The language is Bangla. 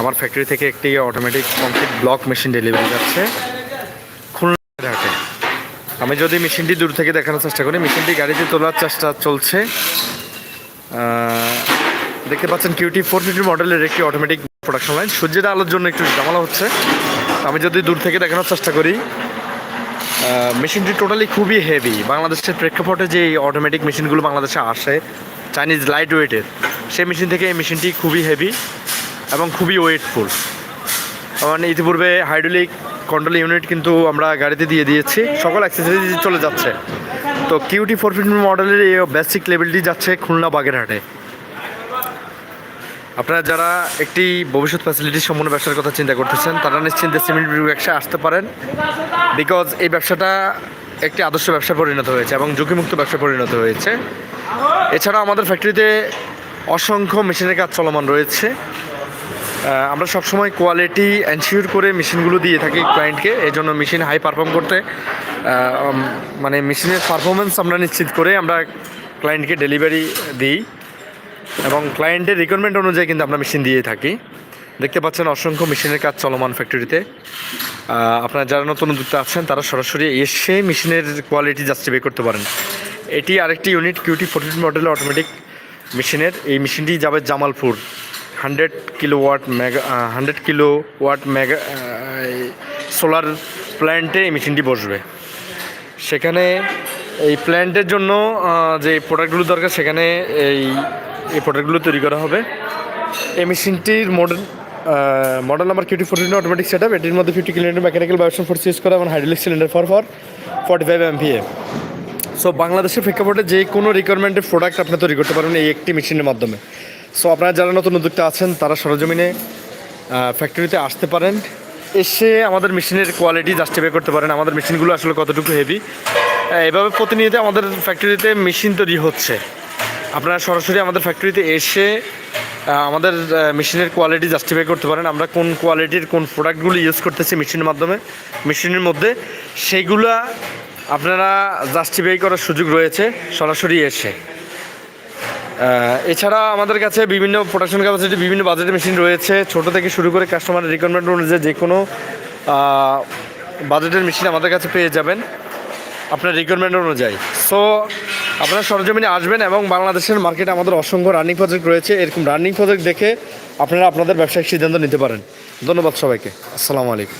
আমার ফ্যাক্টরি থেকে একটি automatic concrete block machine delivery যাচ্ছে। আমি যদি মেশিনটি দূর থেকে দেখানোর চেষ্টা করি, মেশিনটি গাড়িতে তোলার চেষ্টা চলছে। দেখতে পাচ্ছেন কিউটি ফোর ফিফটি মডেলের একটি অটোমেটিক প্রোডাকশন লাইন সূর্যের আলোর জন্য একটু জামালা হচ্ছে। আমি যদি দূর থেকে দেখানোর চেষ্টা করি মেশিনটি টোটালি খুবই হেভি বাংলাদেশের প্রেক্ষাপটে যে অটোমেটিক মেশিনগুলো বাংলাদেশে আসে চাইনিজ লাইট ওয়েটের সেই মেশিন থেকে এই মেশিনটি খুবই হেভি এবং খুবই ওয়েটফুল। মানে ইতিপূর্বে হাইড্রোলিক কন্ট্রোল ইউনিট কিন্তু আমরা গাড়িতে দিয়ে দিয়েছি। সকল অ্যাক্সেসরিজ চলে যাচ্ছে। তো কিউটি ফোর ফিফটি মডেলের এই বেসিক লেভেলটি যাচ্ছে খুলনা বাগেরহাটে। আপনারা যারা একটি ভবিষ্যৎ ফ্যাসিলিটি সম্পন্ন ব্যবসার কথা চিন্তা করতেছেন, তারা নিশ্চিন্তে সিমেন্ট ব্যবসায় আসতে পারেন। বিকজ এই ব্যবসাটা একটি আদর্শ ব্যবসা পরিণত হয়েছে এবং ঝুঁকিমুক্ত ব্যবসা পরিণত হয়েছে। এছাড়া আমাদের ফ্যাক্টরিতে অসংখ্য মেশিনের কাজ চলমান রয়েছে। আমরা সবসময় কোয়ালিটি এনশিওর করে মেশিনগুলো দিয়ে থাকি ক্লায়েন্টকে এই জন্য মেশিন হাই পারফর্ম করতে মানে মেশিনের পারফরমেন্স আমরা নিশ্চিত করে আমরা ক্লায়েন্টকে ডেলিভারি দিই। এবং ক্লায়েন্টের রিকোয়ারমেন্ট অনুযায়ী কিন্তু আমরা মেশিন দিয়ে থাকি। দেখতে পাচ্ছেন অসংখ্য মেশিনের কাজ চলমান ফ্যাক্টরিতে আপনারা যারা নতুন উদ্যোক্তা আছেন, তারা সরাসরি এসে মেশিনের কোয়ালিটি জাস্টিফাই করতে পারেন। এটি আরেকটি ইউনিট কিউটি ফোরটিন মডেলের অটোমেটিক মেশিনের এই মেশিনটি যাবে Jamalpur. Hundred kilowatt mega hundred kilowatt mega solar প্ল্যান্টে এই মেশিনটি বসবে। সেখানে এই প্ল্যান্টের জন্য যে প্রোডাক্টগুলো দরকার, সেখানে এই এই প্রোডাক্টগুলো তৈরি করা হবে। এই মেশিনটির model model number QT fourteen automatic set up এটির মধ্যে fifty kilometre mechanical version force use করা এবং hydraulic cylinder for for forty five MPa so বাংলাদেশের প্রেক্ষাপটে যে কোনো রিকোয়ারমেন্টের প্রোডাক্ট আপনি তৈরি করতে পারবেন এই একটি মেশিনের মাধ্যমে। সো আপনারা যারা নতুন উদ্যোক্তা আছেন, তারা সরজমিনে ফ্যাক্টরিতে আসতে পারেন। এসে আমাদের মেশিনের কোয়ালিটি জাস্টিফাই করতে পারেন। আমাদের মেশিনগুলো আসলে কতটুকু হেভি এভাবে প্রতিনিয়ত আমাদের ফ্যাক্টরিতে মেশিন তৈরি হচ্ছে। আপনারা সরাসরি আমাদের ফ্যাক্টরিতে এসে আমাদের মেশিনের কোয়ালিটি জাস্টিফাই করতে পারেন। আমরা কোন কোয়ালিটির কোন প্রোডাক্টগুলো ইউজ করতেছি মেশিনের মাধ্যমে। মেশিনের মধ্যে সেইগুলা আপনারা জাস্টিফাই করার সুযোগ রয়েছে সরাসরি এসে। এছাড়া আমাদের কাছে বিভিন্ন প্রোডাকশন ক্যাপাসিটি বিভিন্ন বাজেটের মেশিন রয়েছে। ছোট থেকে শুরু করে কাস্টমারের রিকোয়ারমেন্ট অনুযায়ী যে কোনো বাজেটের মেশিন আমাদের কাছে পেয়ে যাবেন আপনার রিকোয়ারমেন্ট অনুযায়ী। সো আপনারা সরজমিনে আসবেন এবং বাংলাদেশের মার্কেটে আমাদের অসংখ্য রানিং প্রজেক্ট রয়েছে। এরকম রানিং প্রজেক্ট দেখে আপনারা আপনাদের ব্যবসায়িক সিদ্ধান্ত নিতে পারেন। ধন্যবাদ সবাইকে। আসসালামু আলাইকুম।